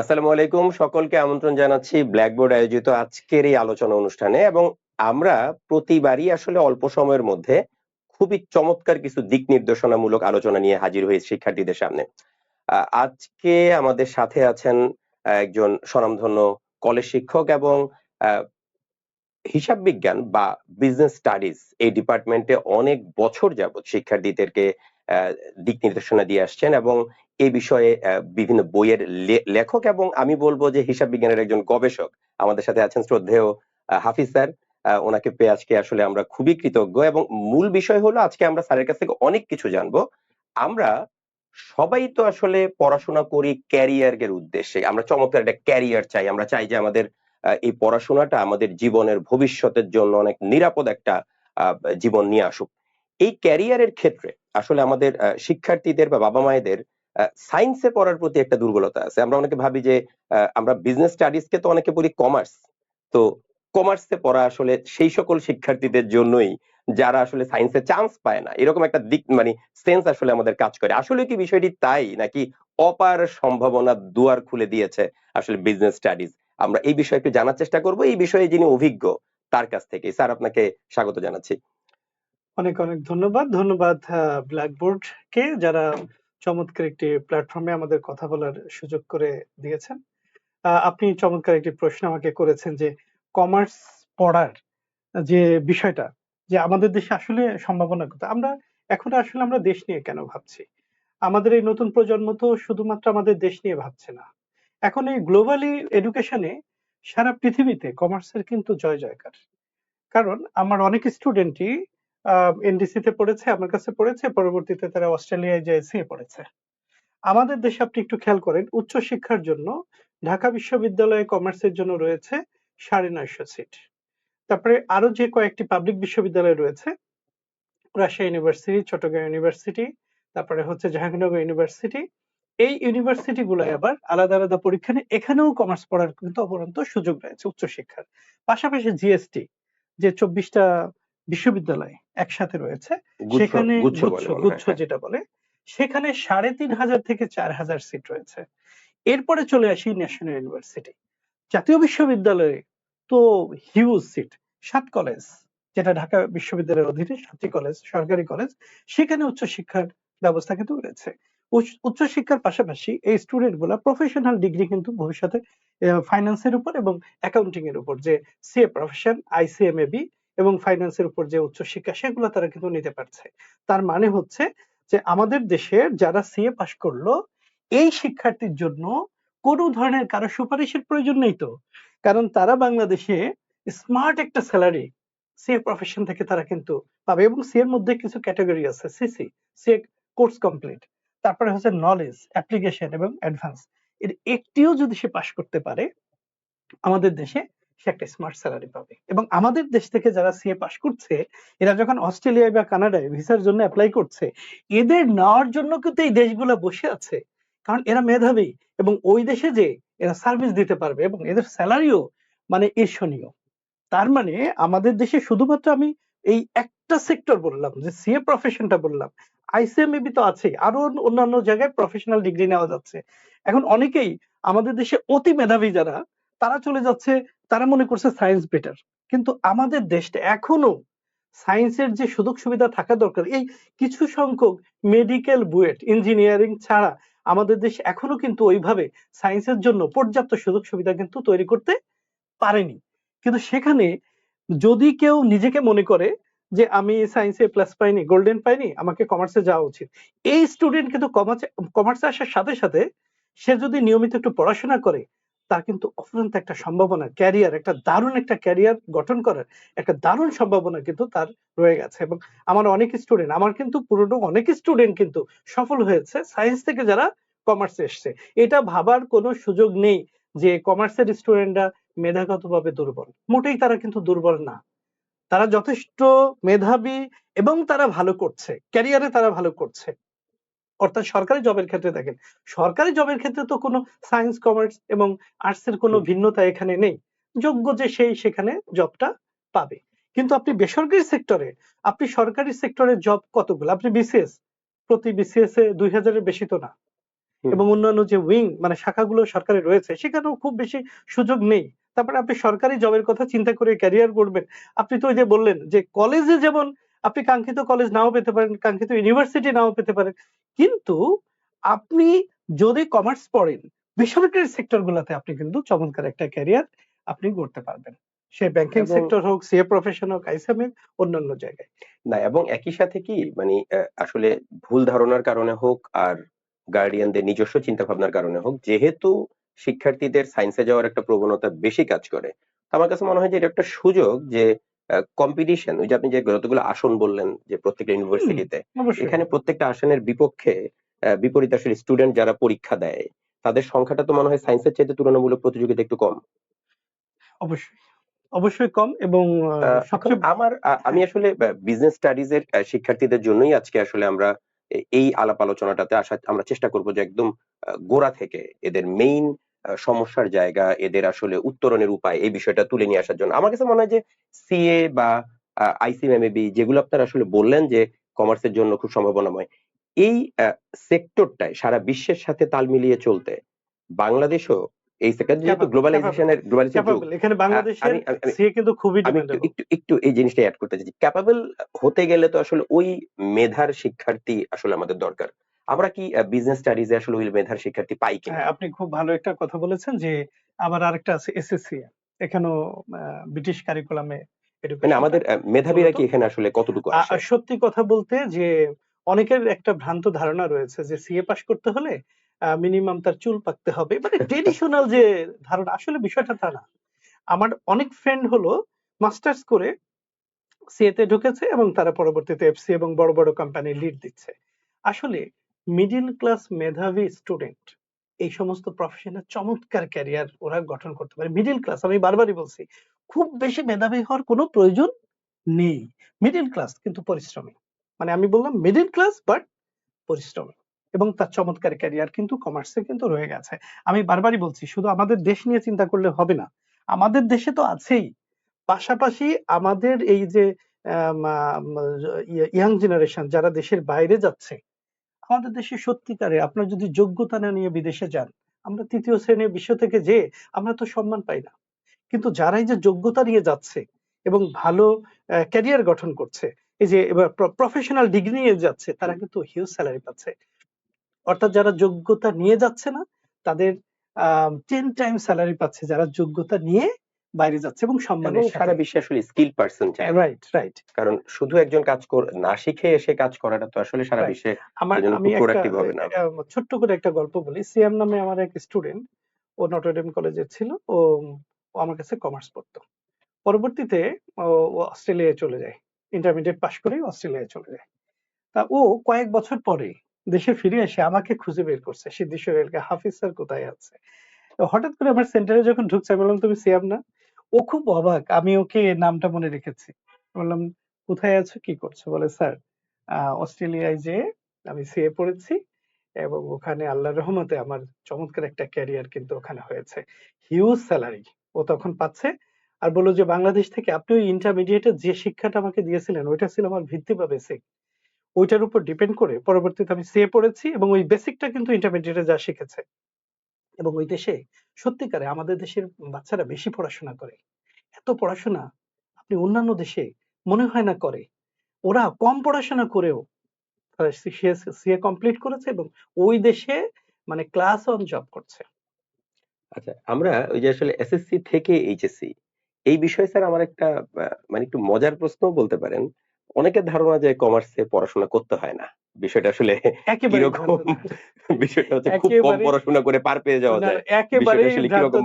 আসসালামু আলাইকুম। সকলকে আমন্ত্রণ জানাচ্ছি ব্ল্যাকবোর্ড আয়োজিত আজকের এই আলোচনা অনুষ্ঠানে এবং আমরা প্রতিবারই আসলে অল্প সময়ের মধ্যে খুবই চমৎকার কিছু দিক নির্দেশনামূলক আলোচনা নিয়ে হাজির হয়েছে শিক্ষার্থীদের সামনে। আজকে আমাদের সাথে আছেন একজন স্বনামধন্য কলেজ শিক্ষক এবং হিসাব বিজ্ঞান বা বিজনেস স্টাডিজ এই ডিপার্টমেন্টে অনেক বছর যাবত শিক্ষার্থীদেরকে দিক নির্দেশনা দিয়ে আসছেন এবং এই বিষয়ে বিভিন্ন বইয়ের লেখক এবং আমি বলব যে হিসাব বিজ্ঞানের একজন গবেষক আমাদের সাথে আছেন শ্রদ্ধেয় হাফিজ স্যার। ওনাকে পেয়ে আজকে আসলে আমরা খুবই কৃতজ্ঞ এবং মূল বিষয় হলো আজকে আমরা স্যারের কাছ থেকে অনেক কিছু জানব। আমরা সবাই তো আসলে পড়াশোনা করি ক্যারিয়ারের উদ্দেশ্যে। আমরা চমৎকার একটা ক্যারিয়ার চাই। আমরা চাই যে আমাদের এই পড়াশোনাটা আমাদের জীবনের ভবিষ্যতের জন্য অনেক নিরাপদ একটা জীবন নিয়ে আসুক। এই ক্যারিয়ারের ক্ষেত্রে আসলে আমাদের শিক্ষার্থীদের বা বাবা মায়েদের সায়েন্সে পড়ার প্রতি একটা দুর্বলতা আছে। আমরা অনেকে ভাবি যে আমরা বিজনেস স্টাডিজ কে তো অনেকে বলি কমার্স তো কমার্সে পড়া আসলে সেই সকল শিক্ষার্থীদের জন্যই যারা আসলে সায়েন্সে চান্স পায় না, এরকম একটা দিক মানে সেন্স আসলে আমাদের কাজ করে। আসলে কি বিষয়টি তাই নাকি অপার সম্ভাবনা দুয়ার খুলে দিয়েছে আসলে বিজনেস স্টাডিজ আমরা এই বিষয়ে একটু জানার চেষ্টা করব। এই বিষয়ে যিনি অভিজ্ঞ, তার কাছ থেকে স্যার, আপনাকে স্বাগত জানাচ্ছি। অনেক অনেক ধন্যবাদ। ধন্যবাদ ব্ল্যাকবোর্ড কে যারা চমৎকার একটি প্ল্যাটফর্মে আমাদের কথা বলার সুযোগ করে দিয়েছেন। আপনি চমৎকার একটি প্রশ্ন আমাকে করেছেন যে কমার্স পড়ার যে বিষয়টা, যে আমাদের দেশে আসলে সম্ভাবনা কত? আমরা এখন আসলে আমরা দেশ নিয়ে কেন ভাবছি? আমাদের এই নতুন প্রজন্ম তো শুধুমাত্র আমাদের দেশ নিয়ে ভাবছে না। এখন এই গ্লোবালি এডুকেশনে সারা পৃথিবীতে কমার্সের কিন্তু জয় জয়কার কারণ আমার অনেক স্টুডেন্টই এনডিসি তে পড়েছে, আমার কাছে পড়েছে, পরবর্তীতে তারা অস্ট্রেলিয়ায় যায় সিএ পড়েছে। আমাদের দেশে আপনি একটু খেয়াল করেন উচ্চ শিক্ষার জন্য ঢাকা বিশ্ববিদ্যালয়ে কমার্সের জন্য রয়েছে সাড়ে নয়শো সিট তারপরে আরও যে কয়েকটি পাবলিক বিশ্ববিদ্যালয় রয়েছে, রাজশাহী ইউনিভার্সিটি চট্টগ্রাম ইউনিভার্সিটি তারপরে হচ্ছে জাহাঙ্গীরনগর ইউনিভার্সিটি এই ইউনিভার্সিটি গুলোয় আবার আলাদা আলাদা পরীক্ষা নিয়ে এখানেও কমার্স পড়ার কিন্তু অপরন্ত সুযোগ রয়েছে উচ্চশিক্ষার। পাশাপাশি জিএসটি যে চব্বিশটা বিশ্ববিদ্যালয় একসাথে রয়েছে। সেখানে গুচ্ছ হয়। যেটা বলে সেখানে সাড়ে তিন হাজার থেকে চার হাজার সিট রয়েছে। এরপরে চলে আসি ন্যাশনাল ইউনিভার্সিটি জাতীয় বিশ্ববিদ্যালয়ে তো হিউজ সিট সাত কলেজ যেটা ঢাকা বিশ্ববিদ্যালয়ের অধীনে সাতটি কলেজ সরকারি কলেজ সেখানে উচ্চশিক্ষার ব্যবস্থা কিন্তু রয়েছে। উচ্চ- উচ্চশিক্ষার পাশাপাশি এই স্টুডেন্টগুলা প্রফেশনাল ডিগ্রি কিন্তু ভবিষ্যতে ফাইন্যান্সের উপর এবং অ্যাকাউন্টিং এর উপর যে সিএ প্রফেশন আইসিএমএবি এবং ফাইন্যান্সের উপর যে উচ্চশিক্ষা সেগুলো তারা কিন্তু নিতে পারছে। তার মানে হচ্ছে যে আমাদের দেশের যারা সিএ পাশ করল, এই শিক্ষার্থীর জন্য কোনো ধরনের কারও সুপারিশের প্রয়োজন নেই তো। কারণ তারা বাংলাদেশে স্মার্ট একটা স্যালারি সিএ প্রফেশন থেকে তারা কিন্তু পাবে এবং সি এর মধ্যে কিছু ক্যাটাগরি আছে সিসি সি কোর্স কমপ্লিট তারপরে হচ্ছে নলেজ অ্যাপ্লিকেশন এবং অ্যাডভান্স এর একটিও যদি সে পাশ করতে পারে, আমাদের দেশে সে একটা স্মার্ট স্যালারি পাবে। এবং আমাদের দেশ থেকে যারা সিএ পাশ করছে, এরা যখন অস্ট্রেলিয়ায় বা কানাডায় ভিসার জন্য অ্যাপ্লাই করছে, এদের নেওয়ার জন্য কিন্তু এই দেশগুলো বসে আছে। কারণ এরা মেধাবী এবং ওই দেশে যে এরা সার্ভিস দিতে পারবে এবং এদের স্যালারিও মানে ঈর্ষণীয়। তার মানে আমাদের দেশে শুধুমাত্র আমি এই একটা সেক্টর বললাম, যে সিএ প্রফেশনটা বললাম। আইসিএমএবি তো আছে আরও অন্যান্য জায়গায় প্রফেশনাল ডিগ্রি নেওয়া যাচ্ছে। এখন অনেকেই আমাদের দেশে অতি মেধাবী যারা তারা চলে যাচ্ছে, তারা মনে করছে সায়েন্স বেটার কিন্তু আমাদের দেশটা এখনও সায়েন্সের যে সুযোগ সুবিধা থাকা দরকার, এই কিছু সংখ্যক মেডিকেল বুয়েট ইঞ্জিনিয়ারিং ছাড়া আমাদের দেশ এখনও কিন্তু ওইভাবে সায়েন্সের জন্য পর্যাপ্ত সুযোগ সুবিধা কিন্তু তৈরি করতে পারেনি। কিন্তু সেখানে যদি কেউ নিজেকে মনে করে যে আমি সায়েন্সে প্লাস পাইনি গোল্ডেন পাইনি, আমাকে কমার্সে যাওয়া উচিত। এই স্টুডেন্ট কিন্তু কমার্সে কমার্সে আসার সাথে সাথে সে যদি নিয়মিত একটু পড়াশোনা করে তার কিন্তু অফুরন্ত একটা সম্ভাবনা। ক্যারিয়ার, একটা দারুণ একটা ক্যারিয়ার গঠন করার একটা দারুণ সম্ভাবনা কিন্তু তার রয়ে গেছে। এবং আমার অনেক স্টুডেন্ট আমার কিন্তু পুরনো অনেক স্টুডেন্ট কিন্তু সফল হয়েছে সায়েন্স থেকে যারা কমার্সে এসছে। এটা ভাবার কোনো সুযোগ নেই যে কমার্সের স্টুডেন্টরা মেধাগতভাবে দুর্বল। মোটেই তারা কিন্তু দুর্বল না। তারা যথেষ্ট মেধাবী এবং তারা ভালো করছে। ক্যারিয়ারে তারা ভালো করছে। অর্থাৎ সরকারি জবের ক্ষেত্রে দেখেন সরকারি জবের ক্ষেত্রে তো কোনো সায়েন্স কমার্স এবং আর্টস এর কোনো ভিন্নতা এখানে নেই। যোগ্য যে সেই সেখানে জবটা পাবে। কিন্তু আপনি বেসরকারি সেক্টরে আপনি সরকারি সেক্টরের জব কতগুলো? আপনি বিসিএস প্রতি বিসিএস এ দুই হাজারের বেশি তো না। এবং অন্যান্য যে উইং মানে শাখাগুলো সরকারি রয়েছে সেখানেও খুব বেশি সুযোগ নেই। তারপরে আপনি সরকারি জবের কথা চিন্তা করে ক্যারিয়ার করবেন আপনি তো ওই যে বললেন যে কলেজে যেমন আপনি কাঙ্ক্ষিত কলেজ নাও পেতে পারেন কাঙ্ক্ষিত ইউনিভার্সিটি নাও পেতে পারেন। কিন্তু আপনি যদি কমার্স পড়েন বেসরকারি সেক্টর গুলাতে আপনি কিন্তু চমৎকার একটা ক্যারিয়ার আপনি করতে পারবেন। সে ব্যাংকিং সেক্টর হোক সিএ প্রফেশন হোক আইসিএম অন্যান্য জায়গায়। না এবং একই সাথে কি মানে আসলে ভুল ধারণার কারণে হোক আর গার্ডিয়ানদের নিজস্ব চিন্তা ভাবনার কারণে হোক যেহেতু শিক্ষার্থীদের সায়েন্সে যাওয়ার একটা প্রবণতা বেশি কাজ করে আমার কাছে মনে হয় যে এটা একটা সুযোগ যে কম্পিটিশন ওই যে আপনি যে যতগুলো আসন বললেন যে প্রত্যেকটা ইউনিভার্সিটিতে এখানে প্রত্যেকটা আসনের বিপক্ষে বিপরীত আসলে স্টুডেন্ট যারা পরীক্ষা দেয় তাদের সংখ্যাটা তো মনে হয় সায়েন্সের চাইতে তুলনামূলক প্রতিযোগিতা একটু কম। অবশ্যই অবশ্যই কম এবং আমার আমি আসলে বিজনেস স্টাডিজ এর শিক্ষার্থীদের জন্যই আজকে আসলে আমরা এই আলাপ আলোচনাটাতে আসা আমরা চেষ্টা করব যে একদম গোড়া থেকে এদের মেইন সমস্যার জায়গা এদের আসলে উত্তরণের উপায় এই বিষয়টা তুলে নিয়ে আসার জন্য। আমার কাছে মনে হয় যে সিএ বা আইসিএমএবি যেগুলো আপনারা আসলে বললেন যে কমার্সের জন্য খুব সম্ভাবনাময় এই সেক্টরটায় সারা বিশ্বের সাথে তাল মিলিয়ে চলতে বাংলাদেশও এই সেক্টর যেহেতু গ্লোবালাইজেশনের গ্লোবালাইজেশন এখানে বাংলাদেশের সিএ কিন্তু খুবই একটু একটু একটু এই জিনিসটা অ্যাড করতে চাইছি ক্যাপাবল হতে গেলে তো আসলে ওই মেধার শিক্ষার্থী আসলে আমাদের দরকার। আমরা কি বিজনেস স্টাডিজে আসলে ওই মেধার শিক্ষার্থী পাই কিনা? হ্যাঁ আপনি খুব ভালো একটা কথা বলেছেন যে আবার আরেকটা আছে এসএসসি এখানেও ব্রিটিশ কারিকুলামে মানে আমাদের মেধাবীরা কি এখানে আসলে কতটুকু আসে? সত্যি কথা বলতে যে অনেকের একটা ভ্রান্ত ধারণা রয়েছে যে সিএ পাস করতে হলে মিনিমাম তার চুল পাকতে হবে। মানে ট্রেডিশনাল যে ধারণা আসলে বিষয়টা তা না। আমার অনেক ফ্রেন্ড হলো মাস্টার্স করে সিএ তে ঢুকেছে এবং তারা পরবর্তীতে এফসি এবং বড় বড় কোম্পানি লিড দিচ্ছে। আসলে মিডিল ক্লাস মেধাবী স্টুডেন্ট এই সমস্ত প্রফেশনে চমৎকার ক্যারিয়ার ওরা গঠন করতে পারে। মিডিল ক্লাস আমি বারবারই বলছি, খুব বেশি মেধাবী হওয়ার কোনো প্রয়োজন নেই। মিডিল ক্লাস কিন্তু পরিশ্রমী। মানে আমি বললাম মিডিল ক্লাস বাট পরিশ্রমী। এবং তার চমৎকার ক্যারিয়ার কিন্তু কমার্সে কিন্তু রয়ে গেছে। আমি বারবারই বলছি, শুধু আমাদের দেশ নিয়ে চিন্তা করলে হবে না। আমাদের দেশে তো আছেই। পাশাপাশি আমাদের এই যে ইয়াং জেনারেশন যারা দেশের বাইরে যাচ্ছে আমাদের দেশে সত্যিকারে আপনার যদি যোগ্যতা না নিয়ে বিদেশে যান, আমরা তৃতীয় শ্রেণির বিশ্ব থেকে যে, আমরা তো সম্মান পাই না। কিন্তু যারাই যে যোগ্যতা নিয়ে যাচ্ছে এবং ভালো ক্যারিয়ার গঠন করছে, এই যে এবার প্রফেশনাল ডিগ্রি নিয়ে যাচ্ছে, তারা কিন্তু হিউজ স্যালারি পাচ্ছে। অর্থাৎ যারা যোগ্যতা নিয়ে যাচ্ছে না, তাদের টেন টাইম স্যালারি পাচ্ছে যারা যোগ্যতা নিয়ে বাইরে যাচ্ছে এবং সম্মানের সারা বিশ্বে আসলে স্কিল পার্সন চাই রাইট রাইট কারণ শুধু একজন কাজ না শিখে এসে কাজ করাটা তো আসলে সারা বিশ্বে আমার আমি productive হবে না। ছোট্ট করে একটা গল্প বলি। সিএম নামে আমার এক স্টুডেন্ট ও নটরডেম কলেজে ছিল ও আমার কাছে কমার্স পড়তো। পরবর্তীতে ও অস্ট্রেলিয়ায় চলে যায়। ইন্টারমিডিয়েট পাশ করে অস্ট্রেলিয়ায় চলে যায়। তা ও কয়েক বছর পরে দেশে ফিরে এসে আমাকে খুঁজে বের করছে। সিদ্ধেশ্বর এলাকা হাফিজ স্যার কোথায় আছে? হঠাৎ করে আমার সেন্টারে যখন ঢুকছে বললাম তুমি সিয়াম না? ও খুব অবাক, আমি ওকে নামটা মনে রেখেছি। বললাম, কোথায় আছো? কি করছ? বলে, স্যার অস্ট্রেলিয়ায় যে আমি সিএ পড়েছি এবং ওখানে আল্লাহর রহমতে আমার চমৎকার একটা ক্যারিয়ার কিন্তু ওখানে হয়েছে। Huge salary. ও তখন পাচ্ছে আর বলল যে, বাংলাদেশ থেকে আপনি ওই ইন্টারমিডিয়েটের যে শিক্ষাটা আমাকে দিয়েছিলেন, ওইটা ছিল আমার ভিত্তি বা বেসিক ওইটার উপর ডিপেন্ড করে পরবর্তীতে আমি সিএ পড়েছি এবং ওই বেসিকটা কিন্তু ইন্টারমিডিয়েটে যা শিখেছে। এবং ওই দেশে সত্যিকারে আমাদের দেশের বাচ্চারা বেশি পড়াশোনা করে। এত পড়াশোনা আপনি অন্যান্য দেশে মনে হয় না করে। ওরা কম পড়াশোনা করেও সিএ কমপ্লিট করেছে এবং ওই দেশে মানে ক্লাস অন জব করছে। আচ্ছা আমরা ওই যে আসলে এসএসসি থেকে এইচএসসি এই বিষয়ে স্যার আমার একটা মানে একটু মজার প্রশ্ন বলতে পারেন। অনেকের ধারণা যে কমার্সে পড়াশোনা করতে হয় না। বিষয়টা আসলে কীরকম বিষয়টা হচ্ছে খুব কম পড়াশোনা করে পার পেয়ে যাওয়া যায়। একেবারে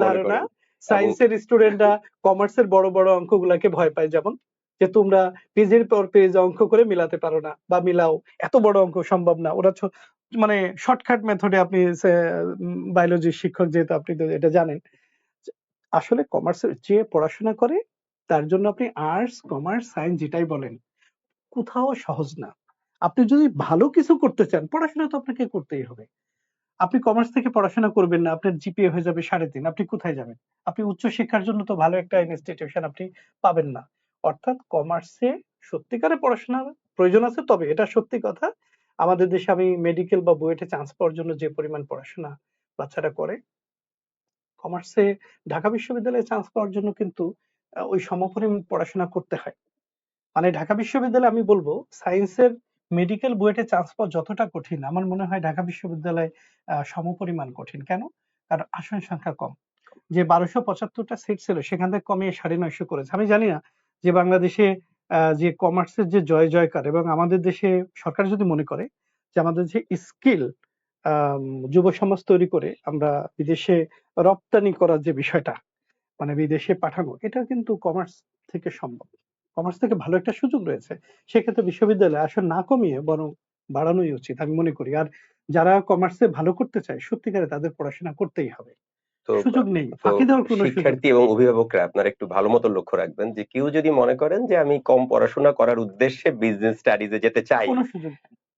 ধারণা। সায়েন্সের স্টুডেন্টরা কমার্সের বড় বড় অঙ্কগুলাকে ভয় পায়। যেমন যে তোমরা পেজের পর পেজ অঙ্ক করে মিলাতে পারো না বা মিলাও। এত বড় অঙ্ক সম্ভব না। ওরা মানে শর্টকাট মেথডে আপনি বায়োলজি শিক্ষক যেহেতু আপনি তো এটা জানেন। আসলে কমার্সের যে পড়াশোনা করে তার জন্য আপনি আর্টস কমার্স সায়েন্স যেটাই বলেন কোথাও সহজ না। আপনি যদি ভালো কিছু করতে চান, পড়াশোনা তো আপনাকে করতেই হবে। আপনি কমার্স থেকে পড়াশোনা করবেন না, আপনার জিপিএ হয়ে যাবে সাড়ে তিন, আপনি কোথায় যাবেন? আপনি উচ্চ শিক্ষার জন্য তো ভালো একটা ইনস্টিটিউশন আপনি পাবেন না। অর্থাৎ কমার্সে সত্যিকারে পড়াশোনার প্রয়োজন আছে, তবে এটা সত্যি কথা, আমাদের দেশে আমি মেডিকেল বা বুয়েটে চান্স পাওয়ার জন্য যে পরিমাণ পড়াশোনা বাচ্চারা করে কমার্সে ঢাকা বিশ্ববিদ্যালয়ে চান্স পাওয়ার জন্য কিন্তু ওই সমপরিমাণ পড়াশোনা করতে হয়। মানে ঢাকা বিশ্ববিদ্যালয়ে আমি বলব সায়েন্সের মেডিকেল বুয়েটে চান্স পাওয়া যতটা কঠিন, আমার মনে হয় ঢাকা বিশ্ববিদ্যালয়ে সমপরিমাণ কঠিন। কেন? কারণ আসন সংখ্যা কম। যে বারোশো পঁচাত্তরটা সিট ছিল, সেখান থেকে কমিয়ে সাড়ে নয়শো করেছে। আমি জানি না যে বাংলাদেশে যে কমার্সের যে জয় জয়কার এবং আমাদের দেশে সরকার যদি মনে করে যে আমাদের যে স্কিল যুব সমাজ তৈরি করে আমরা বিদেশে রপ্তানি করার যে বিষয়টা মানে বিদেশে পাঠানো, এটা কিন্তু কমার্স থেকে সম্ভব। কমার্স থেকে ভালো একটা সুযোগ রয়েছে সেক্ষেত্রে বিশ্ববিদ্যালয়ে আসন না কমিয়ে বরং বাড়ানোই উচিত আমি মনে করি আর যারা কমার্সে ভালো করতে চায় সত্যিকারে তাদের পড়াশোনা করতেই হবে সুযোগ নেই ফাঁকি দেওয়ার কোনো শিক্ষার্থী এবং অভিভাবকরা আপনারা একটু ভালো মতো লক্ষ্য রাখবেন যে কেউ যদি মনে করেন যে আমি কম পড়াশোনা করার উদ্দেশ্যে বিজনেস স্টাডিজে যেতে চাই।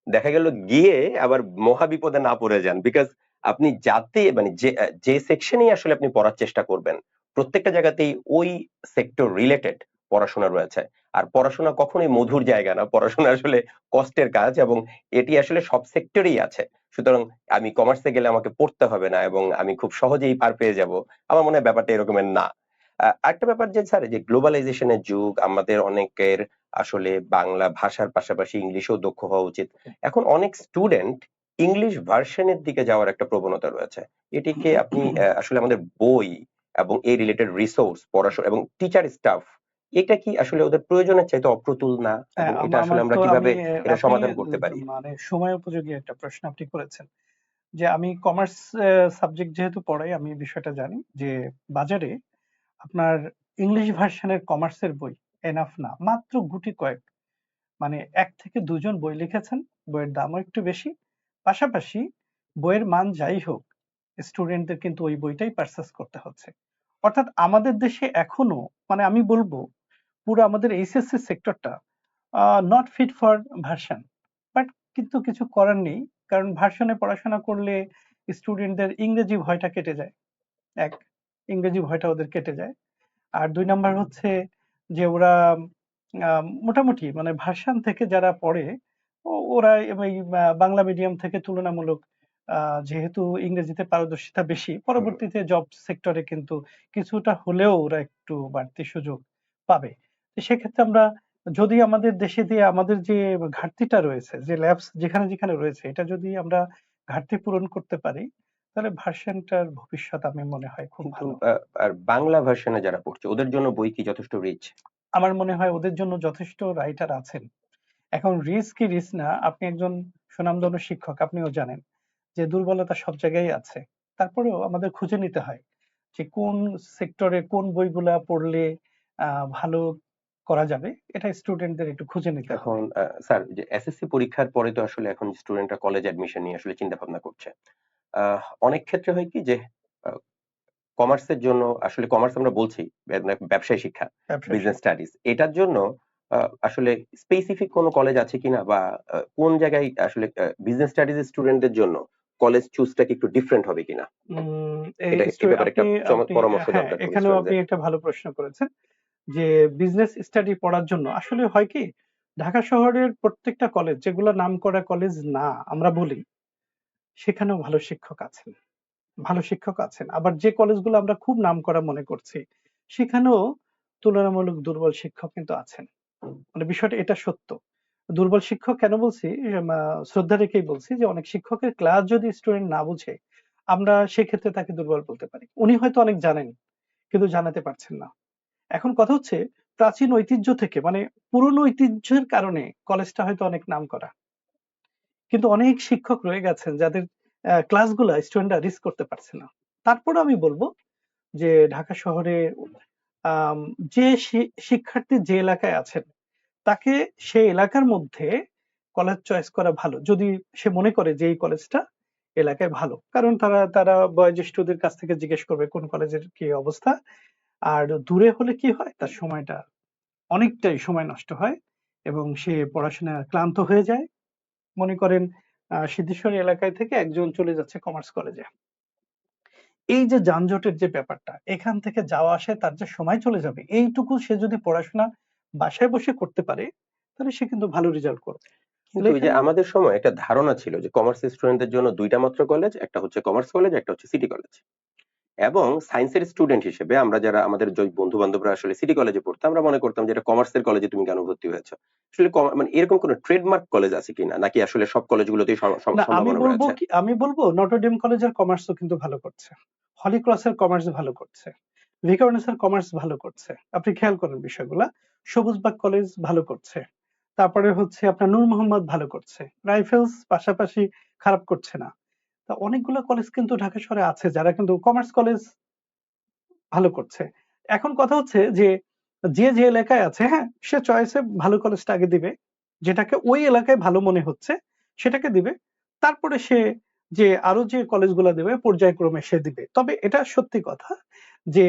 দেখা গেল গিয়ে আবার মহা বিপদে না পড়ে যান বিকজ আপনি যাতে মানে যে যে সেকশনেই আসলে আপনি পড়ার চেষ্টা করবেন প্রত্যেকটা জায়গাতেই ওই সেক্টর রিলেটেড পড়াশোনা রয়েছে। আর পড়াশোনা কখনোই মধুর জায়গা না। পড়াশোনা আসলে কষ্টের কাজ এবং এটি আসলে সব সেক্টরেই আছে। সুতরাং আমি কমার্সে গেলে আমাকে পড়তে হবে না এবং আমি খুব সহজেই পার পেয়ে যাব। আমার মনে হয় ব্যাপারটা এরকমের না। আরেকটা ব্যাপার যে স্যার, যে গ্লোবালাইজেশনের যুগ, আমাদের অনেকের আসলে বাংলা ভাষার পাশাপাশি ইংলিশেও দক্ষ হওয়া উচিত। এখন অনেক স্টুডেন্ট ইংলিশ ভার্সনের দিকে যাওয়ার একটা প্রবণতা রয়েছে। এটিকে আপনি আসলে আমাদের বই এবং এই রিলেটেড রিসোর্স পড়াশোনা এবং টিচার স্টাফ এটা কি আসলে ওদের প্রয়োজনের চাইতে অপ্রতুল না? হ্যাঁ, এটা আসলে আমরা কীভাবে এটা সমাধান করতে পারি? মানে সময় উপযোগী একটা প্রশ্ন আপনি করেছেন। যে আমি কমার্স সাবজেক্ট যেহেতু পড়াই আমি বিষয়টা জানি যে বাজারে আপনার ইংলিশ ভার্সনের কমার্সের বই এনাফ না। মাত্র গুটি কয়েক মানে এক থেকে দুজন বই লিখেছেন বইয়ের দামও একটু বেশি। পাশাপাশি বইয়ের মান যাই হোক স্টুডেন্টদের কিন্তু ওই বইটাই পারচেস করতে হচ্ছে। অর্থাৎ আমাদের দেশে এখনও মানে আমি বলব পুরো আমাদের এইচএসসি সেক্টরটা not fit for version but কিন্তু কিছু করার নেই, কারণ ভার্সনে পড়াশোনা করলে স্টুডেন্টদের ইংরেজি ভয়টা কেটে যায়। এক, ইংরেজি ভয়টা ওদের কেটে যায়। আর দুই নাম্বার হচ্ছে যে ওরা মোটামুটি মানে ভার্সন থেকে যারা পড়ে ওরা বাংলা মিডিয়াম থেকে তুলনামূলক যেহেতু ইংরেজিতে পারদর্শিতা বেশি, পরবর্তীতে জব সেক্টরে কিন্তু কিছুটা হলেও ওরা একটু বাড়তি সুযোগ পাবে। তো সেক্ষেত্রে আমরা যদি আমাদের দেশে দিয়ে আমাদের যে ঘাটতিটা রয়েছে যে ল্যাবস যেখানে যেখানে রয়েছে এটা যদি আমরা ঘাটতি পূরণ করতে পারি তাহলে ভার্সনটার ভবিষ্যৎ আমি মনে হয় খুব ভালো। আর বাংলা ভার্সনে যারা পড়ছে ওদের জন্য বই কি যথেষ্ট রিচ আমার মনে হয় ওদের জন্য যথেষ্ট রাইটার আছেন। এখন রিস্ক কি রিস্ক না আপনি একজন সুনামধন্য শিক্ষক আপনিও জানেন যে দুর্বলতা সব জায়গায় আছে। তারপরেও আমাদের খুঁজে নিতে হয় যে কোন সেক্টরে কোন বইগুলা পড়লে আহ, ভালো করা যাবে এটা স্টুডেন্টদের একটু খুঁজে নিতে এখন স্যার যে এসএসসি পরীক্ষার পরে তো আসলে এখন স্টুডেন্টরা কলেজ অ্যাডমিশন নিয়ে আসলে চিন্তা ভাবনা করছে অনেক ক্ষেত্রে হয় কি যে কমার্সের জন্য আসলে কমার্স আমরা বলছি ব্যব- ব্যবসায় শিক্ষা বিজনেস স্টাডিজ এটার জন্য আসলে স্পেসিফিক কোনো কলেজ আছে কিনা বা কোন জায়গায় আসলে বিজনেস স্টাডিজ স্টুডেন্টদের জন্য কলেজ চুজটা কি একটু ডিফারেন্ট হবে কিনা? এটা- stu- ব্যাপারে একটা পরামর্শ হ্যাঁ, দরকার এখানেও আপনি একটা ভালো প্রশ্ন করেছেন। যে বিজনেস স্টাডি পড়ার জন্য, আসলে হয় কি, ঢাকা শহরের প্রত্যেকটা কলেজ যেগুলো নাম করা কলেজ না, আমরা বলি, সেখানেও ভালো শিক্ষক আছেন, ভালো শিক্ষক আছেন। আবার যে কলেজগুলো আমরা খুব নাম করা মনে করছি, সেখানেও তুলনামূলক দুর্বল শিক্ষক কিন্তু আছেন। মানে বিষয়টা এটা সত্য। দুর্বল শিক্ষক কেন বলছি? শ্রদ্ধা রেখেই বলছি যে, অনেক শিক্ষকের ক্লাস যদি স্টুডেন্ট না বুঝে, আমরা সেক্ষেত্রে তাকে দুর্বল বলতে পারি। উনি হয়তো অনেক জানেন, কিন্তু জানাতে পারছেন না। এখন কথা হচ্ছে প্রাচীন ঐতিহ্য থেকে মানে পুরনো ঐতিহ্যের কারণে কলেজটা হয়তো অনেক নাম করা কিন্তু অনেক শিক্ষক রয়ে গেছেন যাদের ক্লাসগুলো স্টুডেন্টরা রিস্ক করতে পারছে না। তারপরে আমি বলব যে ঢাকা শহরে যে শিক্ষার্থী যে এলাকায় আছেন, তাকে সেই এলাকার মধ্যে কলেজ চয়েস করা ভালো। যদি সে মনে করে যে এই কলেজটা এলাকায় ভালো। কারণ তারা তারা বয়োজ্যেষ্ঠদের কাছ থেকে জিজ্ঞেস করবে, কোন কলেজের কি অবস্থা? আর দূরে হলে কি হয়? তার সময়টা অনেকটাই সময় নষ্ট হয় এবং সে পড়াশোনা ক্লান্ত হয়ে যায়। মনে করেন সিদ্ধেশ্বরী এলাকায় থেকে একজন চলে যাচ্ছে কমার্স কলেজে। এই যে যানজটের যে ব্যাপারটা এখান থেকে যাওয়া আসায় তার যে সময় চলে যাবে এইটুকু সে যদি পড়াশোনা বাসায় বসে করতে পারে তাহলে সে কিন্তু ভালো রেজাল্ট করবে। কিন্তু যে আমাদের সময় একটা ধারণা ছিল যে কমার্স স্টুডেন্টদের জন্য দুইটা মাত্র কলেজ একটা হচ্ছে কমার্স কলেজ একটা হচ্ছে সিটি কলেজ এবং সায়েন্সের স্টুডেন্ট হিসেবে আমরা যারা আমাদের বন্ধু বান্ধবরা আসলে সিটি কলেজে পড়তাম আমরা মনে করতাম যে এটা কমার্সের কলেজে তুমি কেন ভর্তি হয়েছো? আসলে মানে এরকম কোনো ট্রেডমার্ক কলেজ আছে কিনা? নাকি আসলে সব কলেজগুলোতেই আমি বলব আমি বলব নটরডেম কলেজের কমার্সও কিন্তু ভালো করছে। হলি ক্রসের কমার্স ভালো করছে। ভিকারনেসের কমার্স ভালো করছে। আপনি খেয়াল করেন বিষয়গুলা। সবুজবাগ কলেজ ভালো করছে। তারপরে হচ্ছে আপনার নূর মোহাম্মদ ভালো করছে। রাইফেলস পাশাপাশি খারাপ করছে না। তা অনেকগুলো কলেজ কিন্তু ঢাকা শহরে আছে, যারা কিন্তু কমার্স কলেজ ভালো করছে। এখন কথা হচ্ছে যে যে যে এলাকায় আছে হ্যাঁ সে চয়েসে ভালো কলেজটা আগে দিবে, যেটাকে ওই এলাকায় ভালো মনে হচ্ছে, সেটাকে দিবে। তারপরে সে যে আরও যে কলেজগুলো দেবে, পর্যায়ক্রমে সে দিবে। তবে এটা সত্যি কথা যে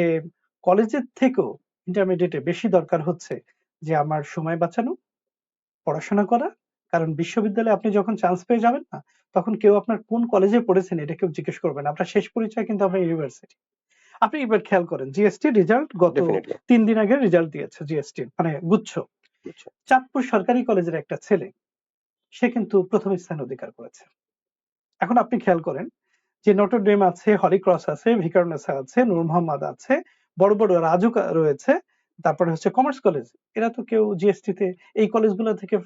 কলেজের থেকেও ইন্টারমিডিয়েটে বেশি দরকার হচ্ছে যে, আমার সময় বাঁচানো, পড়াশোনা করা কারণ বিশ্ববিদ্যালয়ে আপনি যখন চান্স পেয়ে যাবেন না তখন কেউ আপনার কোন কলেজে পড়েছেন এটা কেউ জিজ্ঞেস করবে না। আপনার শেষ পরিচয় কিন্তু আপনার ইউনিভার্সিটি আপনি এবার খেয়াল করেন জিএসটি রেজাল্ট গত তিন দিন আগে রেজাল্ট দিয়েছে জিএসটি মানে গুচ্ছ। চাঁদপুর সরকারি কলেজের একটা ছেলে সে কিন্তু প্রথম স্থান অধিকার করেছে। এখন আপনি খেয়াল করেন যে নটরডেম আছে হলি ক্রস আছে ভিকারনেসা আছে নূর মোহাম্মদ আছে বড় বড় রাজুক রয়েছে তারপরে হচ্ছে কমার্স কলেজ এরা তো কেউ জিএসটি তে এই কলেজগুলো থেকে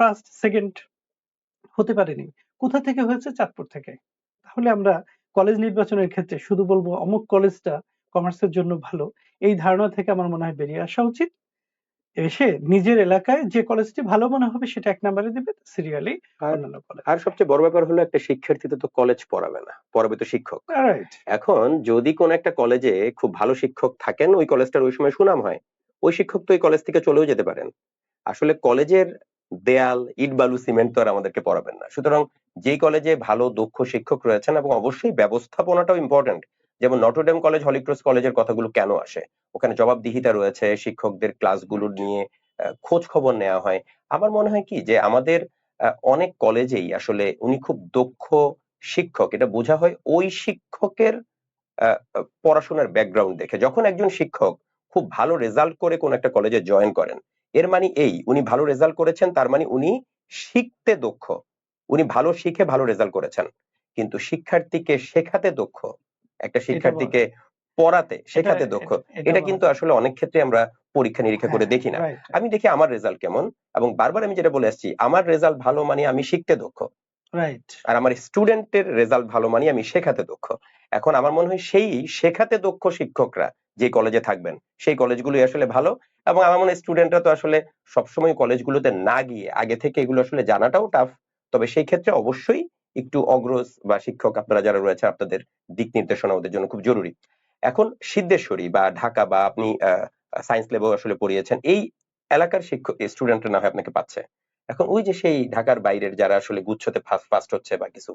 ফার্স্ট সেকেন্ড হতে পারেনি। কোথা থেকে হয়েছে? চাঁদপুর থেকে। তাহলে আমরা কলেজ নির্বাচনের ক্ষেত্রে শুধু বলব অমুক কলেজটা কমার্সের জন্য ভালো। এই ধারণা থেকে আমার মনে হয় বেরিয়ে আসা উচিত। এসে নিজের এলাকায় যে কলেজটি ভালো মনে হবে সেটা এক নম্বরে দিবে সিরিয়ালি আর অন্যান্য কলেজ আর সবচেয়ে বড় ব্যাপার হলো একটা শিক্ষার্থীতে তো কলেজ পড়াবে না পড়াবে তো শিক্ষক। এখন যদি কোন একটা কলেজে খুব ভালো শিক্ষক থাকেন ওই কলেজটার ওই সময় সুনাম হয় ওই শিক্ষক তো ওই কলেজ থেকে চলেও যেতে পারেন। আসলে কলেজের দেয়াল, ইট, বালু, সিমেন্ট তো আর আমাদেরকে পড়াবেন না। সুতরাং যেই কলেজে ভালো, দক্ষ শিক্ষক রয়েছেন এবং অবশ্যই ব্যবস্থাপনাটাও ইম্পর্টেন্ট যেমন Notre Dame college Holy Cross কলেজের কথাগুলো কেন আসে? ওখানে জবাবদিহিতা রয়েছে, শিক্ষকদের ক্লাসগুলো নিয়ে খোঁজ খবর নেওয়া হয়। আমার মনে হয় কি যে আমাদের অনেক কলেজেই আসলে উনি খুব দক্ষ শিক্ষক। এটা বোঝা হয় ওই শিক্ষকের পড়াশোনার ব্যাকগ্রাউন্ড দেখে। যখন একজন শিক্ষক খুব ভালো রেজাল্ট করে কোন একটা কলেজে জয়েন করেন এর মানে এই উনি ভালো রেজাল্ট করেছেন তার মানে উনি শিখতে দক্ষ। উনি ভালো শিখে ভালো রেজাল্ট করেছেন। কিন্তু শিক্ষার্থীকে শেখাতে দক্ষ একটা শিক্ষার্থীকে পড়াতে শেখাতে দক্ষ এটা কিন্তু আসলে অনেক ক্ষেত্রে আমরা পরীক্ষা নিরীক্ষা করে হ্যাঁ, দেখি না। আমি দেখি আমার রেজাল্ট কেমন এবং বারবার আমি যেটা বলে আসছি আমার রেজাল্ট ভালো মানে আমি শিখতে দক্ষ। আর আমার স্টুডেন্টের রেজাল্ট ভালো মানে আমি শেখাতে দক্ষ। এখন আমার মনে হয় সেই শেখাতে দক্ষ শিক্ষকরা যে কলেজে থাকবেন, সেই কলেজগুলোই আসলে ভালো এবং আমার মনে হয় স্টুডেন্টরা তো আসলে সবসময় কলেজগুলোতে না গিয়ে আগে থেকে এগুলো আসলে জানাটাও টাফ তবে সেই ক্ষেত্রে অবশ্যই একটু অগ্রজ বা শিক্ষক আপনারা যারা রয়েছে, আপনাদের দিক নির্দেশনা ওদের জন্য খুব জরুরি। এখন সিদ্ধেশ্বরী বা ঢাকা বা আপনি সায়েন্স লেবেও আসলে পড়িয়েছেন, এই এলাকার শিক্ষক স্টুডেন্টরা না হয় আপনাকে পাচ্ছে। এখন ওই যে সেই ঢাকার বাইরের যারা আসলে গুচ্ছতে ফার্স্ট হচ্ছে বা কিছু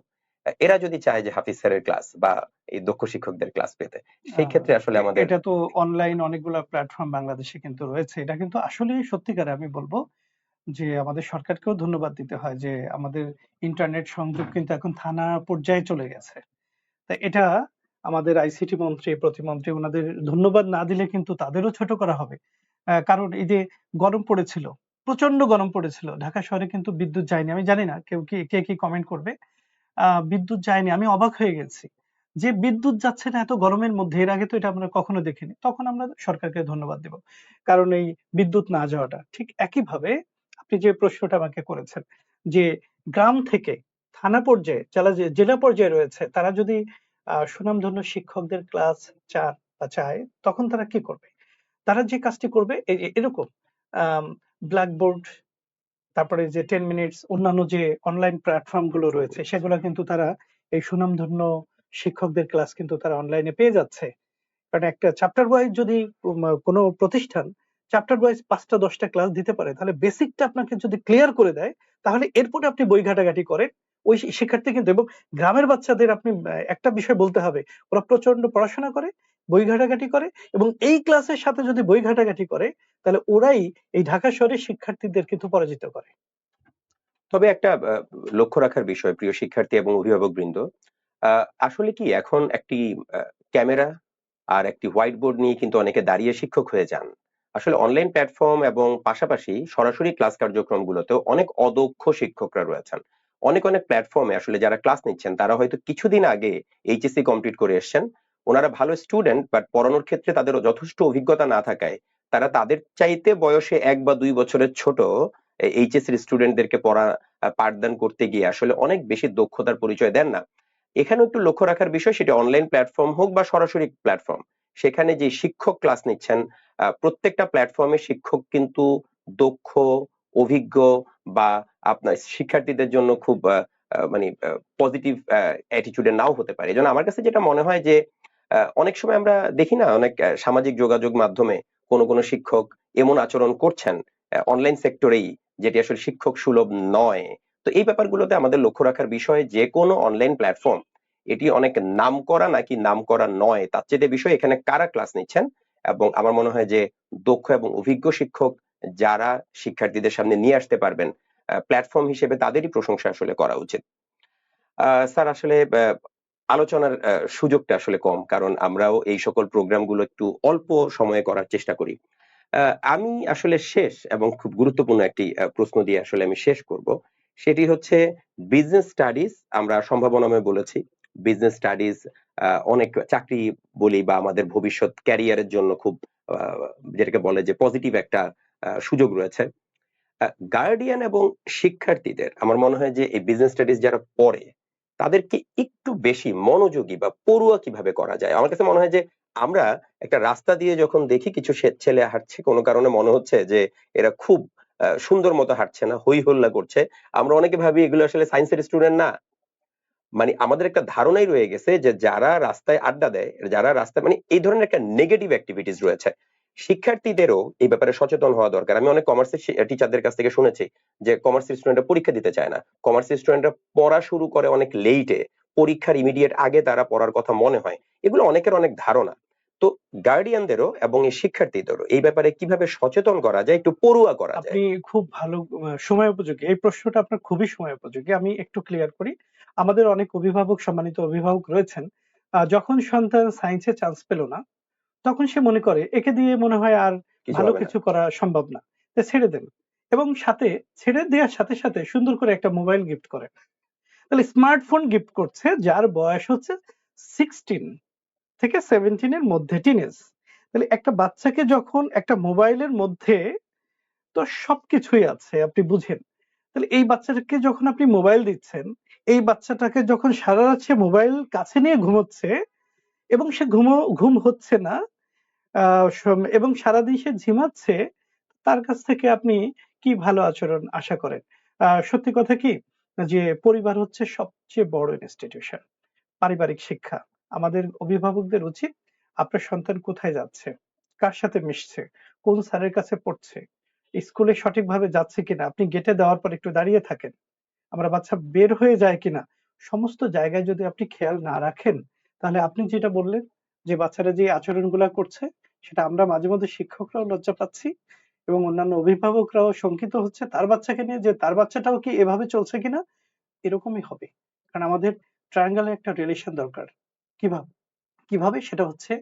এরা যদি চায় যে হাফিজ স্যারের ক্লাস বা এই দক্ষ শিক্ষকদের ক্লাস পেতে সেই ক্ষেত্রে আসলে আমাদের এটা তো অনলাইন অনেকগুলো প্ল্যাটফর্ম বাংলাদেশে কিন্তু রয়েছে। এটা কিন্তু আসলে সত্যিকারে আমি বলব যে আমাদের সরকারকেও ধন্যবাদ দিতে হয় যে আমাদের ইন্টারনেট সংযোগ কিন্তু এখন থানা পর্যায়ে চলে গেছে। তা এটা আমাদের আইসিটি মন্ত্রী প্রতিমন্ত্রী ওনাদের ধন্যবাদ না দিলে কিন্তু তাদেরও ছোট করা হবে। কারণ এই যে গরম পড়েছিল প্রচণ্ড গরম পড়েছিল। ঢাকা শহরে কিন্তু বিদ্যুৎ যায়নি। আমি জানি না কেউ কি, কে কি কমেন্ট করবে। বিদ্যুৎ যায়নি। আমি অবাক হয়ে গেছি যে বিদ্যুৎ যাচ্ছে না এত গরমের মধ্যে। এর আগে তো এটা আমরা কখনো দেখিনি। তখন আমরা সরকারকে ধন্যবাদ দেব। কারণ এই বিদ্যুৎ না যাওয়াটা ঠিক একইভাবে আপনি যে প্রশ্নটা আমাকে করেছেন যে গ্রাম থেকে থানা পর্যায়ে যারা জেলা পর্যায়ে রয়েছে, তারা যদি সুনামধন্য শিক্ষকদের ক্লাস চান বা চায়, তখন তারা কি করবে? তারা যে কাজটি করবে এরকম ব্ল্যাকবোর্ড তারপরে যে টেন মিনিটস অন্যান্য যে অনলাইন প্ল্যাটফর্মগুলো রয়েছে, সেগুলো কিন্তু তারা, এই সুনামধন্য শিক্ষকদের ক্লাস কিন্তু তারা অনলাইনে পেয়ে যাচ্ছে। কারণ একটা চ্যাপ্টার ওয়াইজ যদি কোনো প্রতিষ্ঠান চ্যাপ্টার ওয়াইজ পাঁচটা, দশটা ক্লাস দিতে পারে, তাহলে বেসিকটা আপনাকে যদি ক্লিয়ার করে দেয়, তাহলে এরপরে আপনি বই ঘাটাঘাটি করেন। ওই শিক্ষার্থী কিন্তু, এবং গ্রামের বাচ্চাদের আপনি একটা বিষয় বলতে হবে, ওরা প্রচণ্ড পড়াশোনা করে বই ঘাটাঘাটি করে এবং এই ক্লাসের সাথে যদি বই ঘাটাঘাটি করে, তাহলে ওরাই এই ঢাকা শহরের শিক্ষার্থীদের কিন্তু পরাজিত করে। তবে একটা লক্ষ্য রাখার বিষয়, প্রিয় শিক্ষার্থী এবং অভিভাবক বৃন্দ। আসলে কি এখন একটি ক্যামেরা আর একটি হোয়াইট বোর্ড নিয়ে কিন্তু অনেকে দাঁড়িয়ে শিক্ষক হয়ে যান। আসলে অনলাইন প্ল্যাটফর্ম এবং পাশাপাশি সরাসরি ক্লাস কার্যক্রমগুলোতেও অনেক অদক্ষ শিক্ষকরা রয়েছেন। অনেক অনেক প্ল্যাটফর্মে আসলে যারা ক্লাস নিচ্ছেন, তারা হয়তো কিছুদিন আগে এইচএসসি কমপ্লিট করে এসেছেন। ওনারা ভালো স্টুডেন্ট বাট পড়ানোর ক্ষেত্রে তাদের যথেষ্ট অভিজ্ঞতা না থাকায় তারা তাদের চাইতে বয়সে এক বা দুই বছরের ছোট এইচএসসি স্টুডেন্টদেরকে পড়া পাঠদান করতে গিয়ে আসলে অনেক বেশি দক্ষতার পরিচয় দেন না। এখানে একটু লক্ষ্য রাখার বিষয় সেটা অনলাইন প্ল্যাটফর্ম হোক বা সরাসরি প্ল্যাটফর্ম সেখানে যে শিক্ষক ক্লাস নিচ্ছেন প্রত্যেকটা প্ল্যাটফর্মে শিক্ষক কিন্তু দক্ষ, অভিজ্ঞ বা আপনার শিক্ষার্থীদের জন্য খুব মানে পজিটিভ অ্যাটিটিউডের নাও হতে পারে। এজন্য আমার কাছে যেটা মনে হয় যে অনেক সময় আমরা দেখি না, অনেক সামাজিক যোগাযোগ মাধ্যমে কোনো কোনো শিক্ষক এমন আচরণ করছেন অনলাইন সেক্টরেই যেটি আসলে শিক্ষক সুলভ নয়। তো এই ব্যাপারগুলোতে আমাদের লক্ষ্য রাখার বিষয় যে কোনো অনলাইন প্ল্যাটফর্ম এটি অনেক নাম করা নাকি নাম করা নয়, তার চেয়ে বিষয় এখানে কারা ক্লাস নিচ্ছেন? এবং আমার মনে হয় যে দক্ষ এবং অভিজ্ঞ শিক্ষক যারা শিক্ষার্থীদের সামনে নিয়ে আসতে পারবেন প্ল্যাটফর্ম হিসেবে তাদেরই প্রশংসা আসলে করা উচিত। স্যার, আসলে আলোচনার সুযোগটা আসলে কম, কারণ আমরাও এই সকল প্রোগ্রামগুলো একটু অল্প সময়ে করার চেষ্টা করি। আমি আসলে শেষ এবং খুব গুরুত্বপূর্ণ একটি প্রশ্ন দিয়ে আসলে আমি শেষ করব। সেটি হচ্ছে বিজনেস স্টাডিজ আমরা সম্ভাবনাময় বলেছি। বিজনেস স্টাডিজ অনেক চাকরি বলি বা আমাদের ভবিষ্যৎ ক্যারিয়ারের জন্য খুব যেটাকে বলে যে পজিটিভ একটা সুযোগ রয়েছে। গার্ডিয়ান এবং শিক্ষার্থীদের, আমার মনে হয় যে এই বিজনেস স্টাডিজ যারা পড়ে তাদেরকে একটু বেশি মনোযোগী বা পড়ুয়া কীভাবে করা যায়? আমার কাছে মনে হয় যে আমরা একটা রাস্তা দিয়ে যখন দেখি কিছু ছেলে হাঁটছে, কোনো কারণে মনে হচ্ছে যে এরা খুব সুন্দর মতো হাঁটছে না, হই হল্লা করছে। আমরা অনেকে ভাবি এগুলো আসলে সায়েন্সের স্টুডেন্ট না। মানে আমাদের একটা ধারণাই রয়ে গেছে যে যারা রাস্তায় আড্ডা দেয়, যারা রাস্তায় মানে এই ধরনের একটা নেগেটিভ অ্যাক্টিভিটিস রয়েছে। শিক্ষার্থীদেরও এই ব্যাপারে সচেতন হওয়া দরকার। আমি অনেক কমার্সের টিচারদের কাছ থেকে শুনেছি যে কমার্সের স্টুডেন্টরা পরীক্ষা দিতে চায় না। কমার্সের স্টুডেন্টরা পড়া শুরু করে অনেক লেটে পরীক্ষার ইমিডিয়েট আগে তারা পড়ার কথা মনে হয়। এগুলো অনেকের অনেক ধারণা। তো গার্ডিয়ানদেরও এবং এই শিক্ষার্থীদেরও এই ব্যাপারে কীভাবে সচেতন করা যায় একটু পড়ুয়া করা যায়? আপনি খুব ভালো সময় উপযোগী। এই প্রশ্নটা আপনার খুবই সময় উপযোগী। আমি একটু ক্লিয়ার করি। আমাদের অনেক অভিভাবক সম্মানিত অভিভাবক রয়েছেন। যখন সন্তান সায়েন্সে চান্স পেল না তখন সে মনে করে একে দিয়ে মনে হয় আর ভালো কিছু করা সম্ভব না। তো ছেড়ে দেন এবং সাথে ছেড়ে দেওয়ার সাথে সাথে সুন্দর করে একটা মোবাইল গিফট করে। তাহলে স্মার্টফোন গিফট করছে যার বয়স হচ্ছে সিক্সটিন থেকে সেভেন্টিন এর মধ্যে টিনেজ তাহলে একটা বাচ্চাকে যখন একটা মোবাইলের মধ্যে তো সবকিছুই আছে আপনি বুঝেন। তাহলে এই বাচ্চাটাকে যখন আপনি মোবাইল দিচ্ছেন এই বাচ্চাটাকে যখন সারা রাত সে মোবাইল কাছে নিয়ে ঘুমোচ্ছে এবং সে ঘুমো ঘুম হচ্ছে না এবং সারাদিন সে ঝিমাচ্ছে, তার কাছ থেকে আপনি কি ভালো আচরণ আশা করেন? সত্যি কথা কি? যে পরিবার হচ্ছে সবচেয়ে বড় ইনস্টিটিউশন পারিবারিক শিক্ষা। আমাদের অভিভাবকদের উচিত আপনার সন্তান কোথায় যাচ্ছে, কার সাথে মিশছে, কোন স্যারের কাছে পড়ছে, স্কুলে সঠিকভাবে যাচ্ছে কিনা, আপনি গেটে দেওয়ার পর একটু দাঁড়িয়ে থাকেন। আমরা বাচ্চা বের হয়ে যায় কিনা, সমস্ত জায়গায় যদি আপনি খেয়াল না রাখেন, তাহলে আপনি যেটা বললেন, যে বাচ্চারা যে আচরণগুলো করছে সেটা আমরা মাঝে মধ্যে শিক্ষকরাও লজ্জা পাচ্ছি এবং অন্যান্য অভিভাবকরাও শঙ্কিত হচ্ছে তার বাচ্চাকে নিয়ে যে তার বাচ্চাটাও কি এভাবে চলছে কিনা? এরকমই হবে। কারণ আমাদের ট্রায়াঙ্গেলে একটা রিলেশন দরকার। কীভাবে? কীভাবে? সেটা হচ্ছে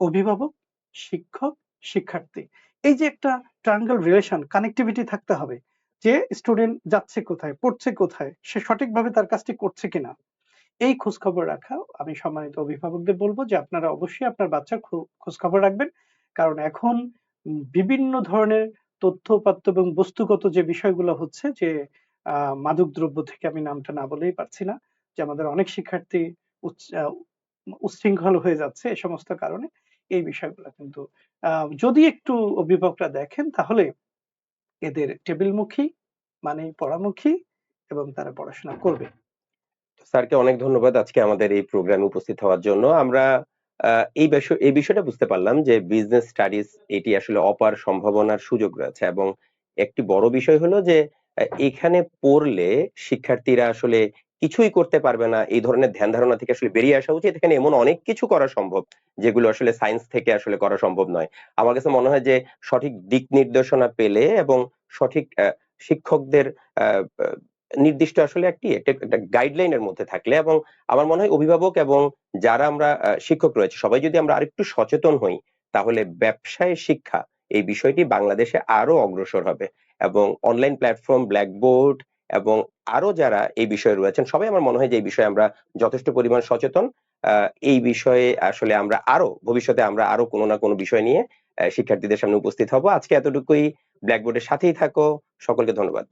অভিভাবক, শিক্ষক, শিক্ষার্থী। এই যে একটা ট্রায়াঙ্গেল রিলেশন কানেক্টিভিটি থাকতে হবে। যে স্টুডেন্ট যাচ্ছে কোথায়, পড়ছে কোথায়, সে সঠিকভাবে তার কাজটি করছে কিনা? এই খোঁজ খবর রাখা, আমি সম্মানিত অভিভাবকদের বলব যে আপনারা অবশ্যই আপনার বাচ্চার খোঁজ খবর রাখবেন। কারণ এখন বিভিন্ন ধরনের তথ্যপাত্য এবং বস্তুগত যে বিষয়গুলো হচ্ছে যে মাদক দ্রব্য থেকে আমি নামটা না বলেই পারছি না, যে আমাদের অনেক শিক্ষার্থী উচ্ছৃঙ্খল হয়ে যাচ্ছে এই সমস্ত কারণে এই বিষয়গুলো কিন্তু যদি একটু অভিভাবকরা দেখেন তাহলে এদের টেবিলমুখী মানে পড়ামুখী এবং তারা পড়াশোনা করবে। স্যারকে অনেক ধন্যবাদ আজকে আমাদের এই প্রোগ্রামে উপস্থিত হওয়ার জন্য। আমরা এই বিষয় এই বিষয়টা বুঝতে পারলাম যে বিজনেস স্টাডিজ এটি আসলে অপার সম্ভাবনার সুযোগ রয়েছে এবং একটি বড় বিষয় হলো যে এখানে পড়লে শিক্ষার্থীরা আসলে কিছুই করতে পারবে না, এই ধরনের ধ্যান ধারণা থেকে আসলে বেরিয়ে আসা উচিত। এখানে এমন অনেক কিছু করা সম্ভব যেগুলো আসলে সায়েন্স থেকে আসলে করা সম্ভব নয়। আমার কাছে মনে হয় যে সঠিক দিক নির্দেশনা পেলে এবং সঠিক শিক্ষকদের নির্দিষ্ট আসলে একটি, একটা গাইডলাইনের মধ্যে থাকলে এবং আমার মনে হয় অভিভাবক এবং যারা আমরা শিক্ষক রয়েছে, সবাই যদি আমরা আরেকটু সচেতন হই, তাহলে ব্যবসায় শিক্ষা এই বিষয়টি বাংলাদেশে আরও অগ্রসর হবে এবং অনলাইন প্ল্যাটফর্ম ব্ল্যাকবোর্ড এবং আরও যারা এই বিষয়ে রয়েছেন, সবাই আমার মনে হয় যে এই বিষয়ে আমরা যথেষ্ট পরিমাণ সচেতন। এই বিষয়ে আসলে আমরা আরও, ভবিষ্যতে আমরা আরও কোনো না কোনো বিষয় নিয়ে শিক্ষার্থীদের সামনে উপস্থিত হব। আজকে এতটুকুই ব্ল্যাকবোর্ডের সাথেই থাকো। সকলকে ধন্যবাদ।